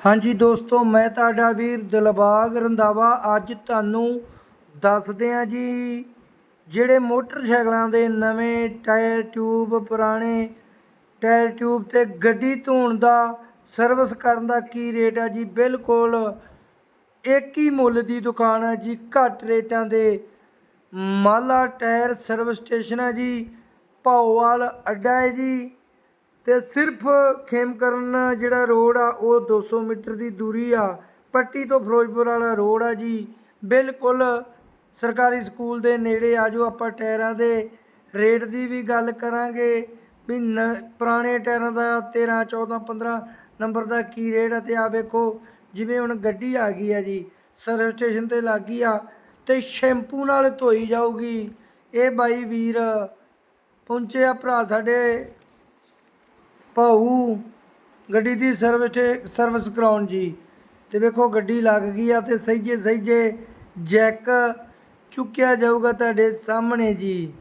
ਹਾਂਜੀ ਦੋਸਤੋ, ਮੈਂ ਤੁਹਾਡਾ ਵੀਰ ਦਿਲਬਾਗ ਰੰਧਾਵਾ ਅੱਜ ਤੁਹਾਨੂੰ ਦੱਸਦੇ ਹਾਂ ਜੀ ਜਿਹੜੇ ਮੋਟਰਸਾਈਕਲਾਂ ਦੇ ਨਵੇਂ ਟਾਇਰ ਟਿਊਬ, ਪੁਰਾਣੇ ਟਾਇਰ ਟਿਊਬ ਤੇ ਗੱਡੀ ਧੋਣ ਦਾ, ਸਰਵਿਸ ਕਰਨ ਦਾ ਕੀ ਰੇਟ ਹੈ ਜੀ? ਬਿਲਕੁਲ ਇੱਕ ਹੀ ਮੁੱਲ ਦੀ ਦੁਕਾਨ ਹੈ ਜੀ, ਘੱਟ ਰੇਟਾਂ ਦੇ ਮਾਲਾ ਟਾਇਰ ਸਰਵਿਸ ਸਟੇਸ਼ਨ ਹੈ ਜੀ ਭਾਓਵਾਲ ਅੱਡਾ ਹੈ ਜੀ। ਤੇ ਸਿਰਫ ਖੇਮਕਰਨ ਜਿਹੜਾ ਰੋਡ ਆ, ਉਹ 200 ਮੀਟਰ ਦੀ ਦੂਰੀ ਆ। ਪੱਟੀ ਤੋਂ ਫਿਰੋਜ਼ਪੁਰ ਵਾਲਾ ਰੋਡ ਆ ਜੀ। ਬਿਲਕੁਲ ਸਰਕਾਰੀ ਸਕੂਲ ਦੇ ਨੇੜੇ ਆ। ਜੋ ਆਪਾਂ ਟਾਇਰਾਂ ਦੇ ਰੇਟ ਦੀ ਵੀ ਗੱਲ ਕਰਾਂਗੇ, ਵੀ ਨ- ਪੁਰਾਣੇ ਟਾਇਰਾਂ ਦਾ 13 14 15 ਨੰਬਰ ਦਾ ਕੀ ਰੇਟ ਆ ਤੇ ਆ ਵੇਖੋ, ਜਿਵੇਂ ਹੁਣ ਗੱਡੀ ਆ ਗਈ ਆ ਜੀ ਸਰਵਿਸ ਸਟੇਸ਼ਨ ਤੇ ਲੱਗ ਗਈ ਆ, ਤੇ ਸ਼ੈਂਪੂ ਨਾਲ ਧੋਈ ਜਾਊਗੀ। ਇਹ ਬਾਈ ਵੀਰ ਪਹੁੰਚੇ ਆ ਭਰਾ ਸਾਡੇ ਭਾਊ, ਗੱਡੀ ਦੀ ਸਰਵਿਸ ਸਰਵਿਸ ਕਰਾਉਣ ਜੀ। ਤੇ ਵੇਖੋ ਗੱਡੀ ਲੱਗ ਗਈ ਆ ਤੇ ਸਹੀਜੇ ਸਹੀਜੇ ਜੈਕ ਚੁੱਕਿਆ ਜਾਊਗਾ ਤੁਹਾਡੇ ਸਾਹਮਣੇ ਜੀ।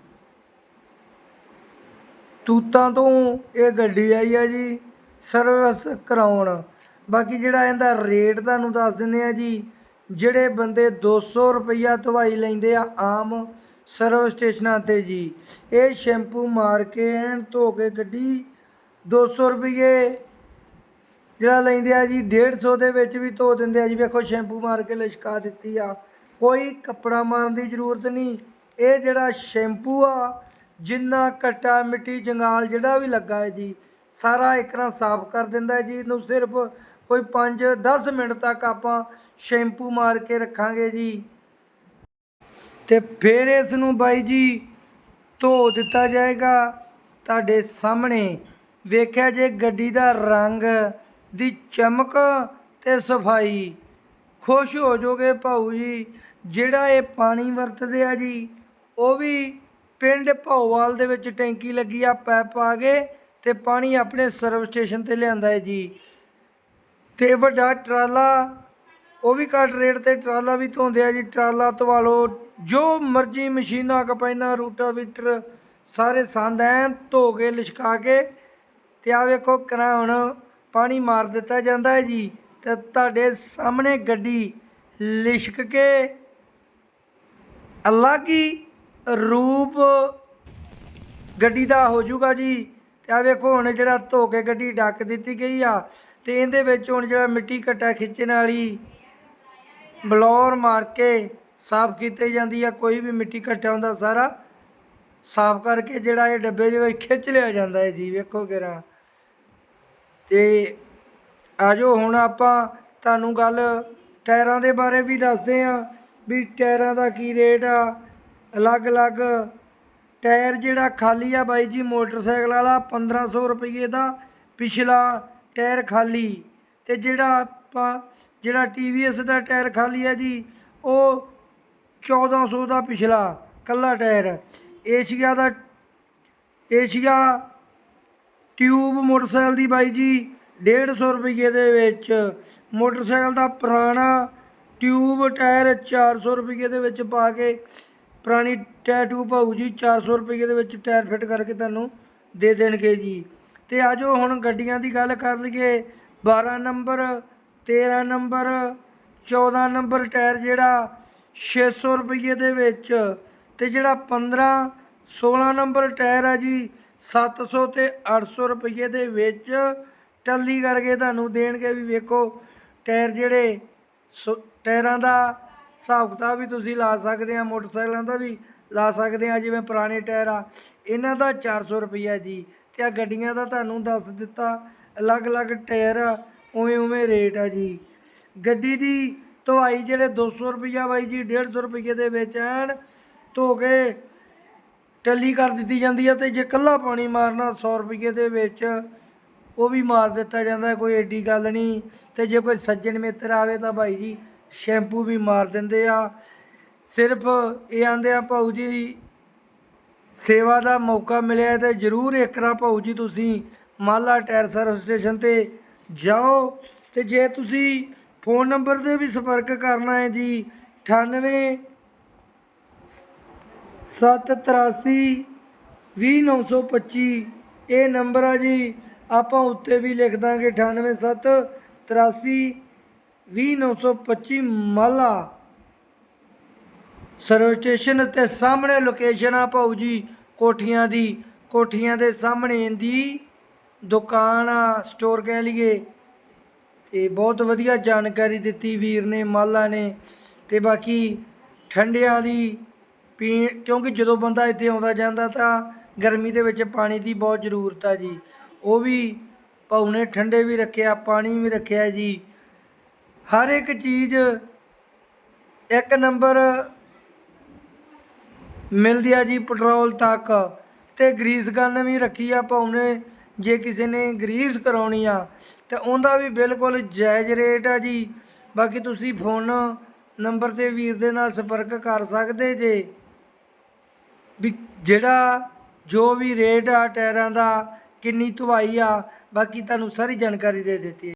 ਤੂਤਾਂ ਤੋਂ ਇਹ ਗੱਡੀ ਆਈ ਆ ਜੀ, ਸਰਵਿਸ ਕਰਾਉਣ। ਬਾਕੀ ਜਿਹੜਾ ਇਹਦਾ ਰੇਟ ਤੁਹਾਨੂੰ ਦੱਸ ਦਿੰਦੇ ਆ ਜੀ, ਜਿਹੜੇ ਬੰਦੇ 200 ਰੁਪਈਆ ਦਵਾਈ ਲੈਂਦੇ ਆ ਆਮ ਸਰਵਿਸ ਸਟੇਸ਼ਨਾਂ ਤੇ ਜੀ, ਇਹ ਸ਼ੈਂਪੂ ਮਾਰ ਕੇ ਐਨ ਧੋ ਕੇ ਗੱਡੀ 200 ਰੁਪਏ ਜਿਹੜਾ ਲੈਂਦੇ ਆ ਜੀ 150 ਦੇ ਵਿੱਚ ਵੀ ਧੋ ਦਿੰਦੇ ਆ ਜੀ। ਵੇਖੋ, ਸ਼ੈਂਪੂ ਮਾਰ ਕੇ ਲਿਸ਼ਕਾ ਦਿੱਤੀ ਆ। ਕੋਈ ਕੱਪੜਾ ਮਾਰਨ ਦੀ ਜ਼ਰੂਰਤ ਨਹੀਂ। ਇਹ ਜਿਹੜਾ ਸ਼ੈਂਪੂ ਆ, ਜਿੰਨਾ ਘੱਟਾ ਮਿੱਟੀ ਜੰਗਾਲ ਜਿਹੜਾ ਵੀ ਲੱਗਾ ਹੈ ਜੀ, ਸਾਰਾ ਇੱਕ ਨਾਲ ਸਾਫ਼ ਕਰ ਦਿੰਦਾ ਹੈ ਜੀ। ਇਹਨੂੰ ਸਿਰਫ ਕੋਈ 5-10 ਮਿੰਟ ਤੱਕ ਆਪਾਂ ਸ਼ੈਂਪੂ ਮਾਰ ਕੇ ਰੱਖਾਂਗੇ ਜੀ। ਤੇ ਫਿਰ ਇਸ ਨੂੰ ਬਾਈ ਜੀ ਧੋ ਦਿੱਤਾ ਜਾਏਗਾ। ਤੁਹਾਡੇ ਸਾਹਮਣੇ ਵੇਖਿਆ ਜੇ ਗੱਡੀ ਦਾ ਰੰਗ ਦੀ ਚਮਕ ਤੇ ਸਫ਼ਾਈ। ਖੁਸ਼ ਹੋ ਜਾਓਗੇ ਭਾਊ ਜੀ, ਜਿਹੜਾ ਇਹ ਪਾਣੀ ਵਰਤਦੇ ਆ ਜੀ, ਉਹ ਵੀ ਪਿੰਡ ਭੌਵਾਲ ਦੇ ਵਿੱਚ ਟੈਂਕੀ ਲੱਗੀ ਆ, ਪੈਪ ਆ ਗਏ ਤੇ ਪਾਣੀ ਆਪਣੇ ਸਰਵ ਸਟੇਸ਼ਨ ਤੇ ਲਿਆਂਦਾ ਹੈ ਜੀ। ਤੇ ਵੱਡਾ ਟਰਾਲਾ, ਉਹ ਵੀ ਘੱਟ ਰੇਟ ਤੇ ਟਰਾਲਾ ਵੀ ਧੋਂਦੇ ਆ ਜੀ, ਟਰਾਲਾ ਧਵਾ ਲਓ ਜੋ ਮਰਜ਼ੀ ਮਸ਼ੀਨਾਂ ਕਪੈਨਾ ਰੂਟਾਵੀਟਰ ਸਾਰੇ ਸੰਦ ਐਨ ਧੋ ਕੇ, ਲਿਸ਼ਕਾ ਕੇ ਤੇ ਆ ਵੇਖੋ ਕਰਾਂ ਹੁਣ ਪਾਣੀ ਮਾਰ ਦਿੱਤਾ ਜਾਂਦਾ ਹੈ ਜੀ। ਤੇ ਤੁਹਾਡੇ ਸਾਹਮਣੇ ਗੱਡੀ ਲਿਸ਼ਕ ਕੇ ਅਲੱਗ ਹੀ ਰੂਪ ਗੱਡੀ ਦਾ ਹੋ ਜਾਊਗਾ ਜੀ। ਤੇ ਆ ਵੇਖੋ ਹੁਣ ਜਿਹੜਾ ਧੋ ਕੇ ਗੱਡੀ ਡੱਕ ਦਿੱਤੀ ਗਈ ਆ। ਤੇ ਇਹਦੇ ਵਿੱਚ ਹੁਣ ਜਿਹੜਾ ਮਿੱਟੀ ਘੱਟਾ ਖਿੱਚਣ ਵਾਲੀ ਬਲੌਰ ਮਾਰ ਕੇ ਸਾਫ਼ ਕੀਤੀ ਜਾਂਦੀ ਆ। ਕੋਈ ਵੀ ਮਿੱਟੀ ਘੱਟਾ ਹੁੰਦਾ ਸਾਰਾ ਸਾਫ਼ ਕਰਕੇ ਜਿਹੜਾ ਇਹ ਡੱਬੇ ਦੇ ਵਿੱਚ ਖਿੱਚ ਲਿਆ ਜਾਂਦਾ ਹੈ ਜੀ, ਵੇਖੋ ਕਿਰਾ ਤੇ ਆਜੋ ਹੁਣ ਆਪਾਂ ਤੁਹਾਨੂੰ ਗੱਲ ਟਾਇਰਾਂ ਦੇ ਬਾਰੇ ਵੀ ਦੱਸਦੇ ਆ ਵੀ ਟਾਇਰਾਂ ਦਾ ਕੀ ਰੇਟ ਆ। ਅਲੱਗ-ਅਲੱਗ ਟਾਇਰ ਜਿਹੜਾ ਖਾਲੀ ਆ ਬਾਈ ਜੀ, ਮੋਟਰਸਾਈਕਲ ਵਾਲਾ 1500 ਰੁਪਏ ਦਾ, ਪਿਛਲਾ ਟਾਇਰ ਖਾਲੀ। ਤੇ ਜਿਹੜਾ ਆਪਾਂ, ਜਿਹੜਾ TVS ਦਾ ਟਾਇਰ ਖਾਲੀ ਆ ਜੀ, ਉਹ 1400 ਦਾ ਪਿਛਲਾ, ਕੱਲਾ ਟਾਇਰ। ਏਸ਼ੀਆ ਦਾ, ਏਸ਼ੀਆ ਟਿਊਬ ਮੋਟਰਸਾਈਕਲ ਦੀ ਬਾਈ ਜੀ 150 ਰੁਪਏ ਦੇ ਵਿੱਚ ਮੋਟਰਸਾਈਕਲ ਦਾ ਪੁਰਾਣਾ ਟਿਊਬ ਟਾਇਰ 400 ਰੁਪਏ ਦੇ ਵਿੱਚ ਪਾ ਕੇ, ਪੁਰਾਣੀ ਟਾਇਰ ਟਿਊਬ ਭਾਊ ਜੀ 400 ਰੁਪਏ ਦੇ ਵਿੱਚ ਟਾਇਰ ਫਿੱਟ ਕਰਕੇ ਤੁਹਾਨੂੰ ਦੇ ਦੇਣਗੇ ਜੀ। ਤੇ ਆਜੋ ਹੁਣ ਗੱਡੀਆਂ ਦੀ ਗੱਲ ਕਰ ਲਈਏ 12 ਨੰਬਰ 13 ਨੰਬਰ 14 ਨੰਬਰ ਟਾਇਰ ਜਿਹੜਾ 600 ਰੁਪਏ ਦੇ ਵਿੱਚ ਤੇ ਜਿਹੜਾ 15 16 ਨੰਬਰ ਟਾਇਰ ਆ ਜੀ 700 ਤੇ 800 ਰੁਪਏ ਦੇ ਵਿੱਚ ਟੱਲੀ ਕਰਕੇ ਤੁਹਾਨੂੰ ਦੇਣਗੇ ਵੀ ਵੇਖੋ, ਟਾਇਰ ਜਿਹੜੇ ਸੋ- ਟਾਇਰਾਂ ਦਾ ਹਿਸਾਬ ਕਿਤਾਬ ਵੀ ਤੁਸੀਂ ਲਾ ਸਕਦੇ ਆ, ਮੋਟਰਸਾਈਕਲਾਂ ਦਾ ਵੀ ਲਾ ਸਕਦੇ ਆ, ਜਿਵੇਂ ਪੁਰਾਣੇ ਟਾਇਰ ਆ, ਇਹਨਾਂ ਦਾ 400 ਰੁਪਈਆ ਜੀ। ਤੇ ਆ ਗੱਡੀਆਂ ਦਾ ਤੁਹਾਨੂੰ ਦੱਸ ਦਿੱਤਾ, ਅਲੱਗ-ਅਲੱਗ ਟਾਇਰ ਆ ਉਵੇਂ ਉਵੇਂ ਰੇਟ ਆ ਜੀ। ਗੱਡੀ ਦੀ ਧਵਾਈ ਜਿਹੜੇ 200 ਰੁਪਈਆ ਬਾਈ ਜੀ 150 ਰੁਪਈਏ ਦੇ ਵਿੱਚ ਐਨ ਧੋ ਕੇ ਟੱਲੀ ਕਰ ਦਿੱਤੀ ਜਾਂਦੀ ਹੈ ਤੇ ਜੇ ਕੱਲਾ ਪਾਣੀ ਮਾਰਨਾ 100 ਰੁਪਏ ਦੇ ਵਿੱਚ, ਉਹ ਵੀ ਮਾਰ ਦਿੱਤਾ ਜਾਂਦਾ ਕੋਈ ਏਡੀ ਗੱਲ ਨਹੀਂ। ਤੇ ਜੇ ਕੋਈ ਸੱਜਣ ਮਿੱਤਰ ਆਵੇ ਤਾਂ ਭਾਈ ਜੀ ਸ਼ੈਂਪੂ ਵੀ ਮਾਰ ਦਿੰਦੇ ਆ। ਸਿਰਫ ਇਹ ਆਂਦੇ ਆ, ਭਾਊ ਜੀ ਸੇਵਾ ਦਾ ਮੌਕਾ ਮਿਲਿਆ ਤੇ ਜਰੂਰ ਇੱਕ ਰਾ ਭਾਊ ਜੀ ਤੁਸੀਂ ਮਾਲਾ ਟਾਇਰ ਸਰਵਿਸ ਸਟੇਸ਼ਨ ਤੇ ਜਾਓ। ਤੇ ਜੇ ਤੁਸੀਂ ਫੋਨ ਨੰਬਰ ਤੇ ਵੀ ਸੰਪਰਕ ਕਰਨਾ ਹੈ ਜੀ 98 783 20925 ਇਹ ਨੰਬਰ ਆ ਜੀ। ਆਪਾਂ ਉੱਤੇ ਵੀ ਲਿਖ ਦਾਂਗੇ 987 83 20925 ਮਾਲਾ। ਸਰਵ ਸਟੇਸ਼ਨ ਤੇ ਸਾਹਮਣੇ ਲੋਕੇਸ਼ਨ ਆ ਭਾਊ ਜੀ, ਕੋਠੀਆਂ ਦੀ। ਕੋਠੀਆਂ ਦੇ ਸਾਹਮਣੇ ਇਹਦੀ ਦੁਕਾਨ ਆ ਸਟੋਰ ਕਹਿ ਲਈਏ। ਤੇ ਬਹੁਤ ਵਧੀਆ ਜਾਣਕਾਰੀ ਦਿੱਤੀ ਵੀਰ ਨੇ, ਮਾਲਾ ਨੇ। ਤੇ ਬਾਕੀ ਠੰਡਿਆਂ ਦੀ ਪੀ ਕਿਉਂਕਿ ਜਦੋਂ ਬੰਦਾ ਇੱਥੇ ਆਉਂਦਾ ਜਾਂਦਾ ਤਾਂ ਗਰਮੀ ਦੇ ਵਿੱਚ ਪਾਣੀ ਦੀ ਬਹੁਤ ਜ਼ਰੂਰਤ ਆ ਜੀ। ਉਹ ਵੀ ਭਾਊ ਠੰਡੇ ਵੀ ਰੱਖਿਆ, ਪਾਣੀ ਵੀ ਰੱਖਿਆ ਜੀ। ਹਰ ਇੱਕ ਚੀਜ਼ ਇੱਕ ਨੰਬਰ ਮਿਲਦੀ ਆ ਜੀ ਪੈਟਰੋਲ ਤੱਕ। ਤੇ ਗਰੀਸ ਗਨ ਵੀ ਰੱਖੀ ਆ ਭਾਊ ਜੇ ਕਿਸੇ ਨੇ ਗਰੀਸ ਕਰਾਉਣੀ ਆ, ਤੇ ਉਹਦਾ ਵੀ ਬਿਲਕੁਲ ਜਾਇਜ਼ ਰੇਟ ਆ ਜੀ। ਬਾਕੀ ਤੁਸੀਂ ਫੋਨ ਨੰਬਰ ਤੇ ਵੀਰ ਦੇ ਨਾਲ ਸੰਪਰਕ ਕਰ ਸਕਦੇ ਜੇ। ਵੀ ਜਿਹੜਾ ਜੋ ਵੀ ਰੇਟ ਆ, ਟਾਇਰਾਂ ਦਾ, ਕਿੰਨੀ ਧੁਆਈ ਆ, ਬਾਕੀ ਤੁਹਾਨੂੰ ਸਾਰੀ ਜਾਣਕਾਰੀ ਦੇ ਦਿੱਤੀ ਹੈ।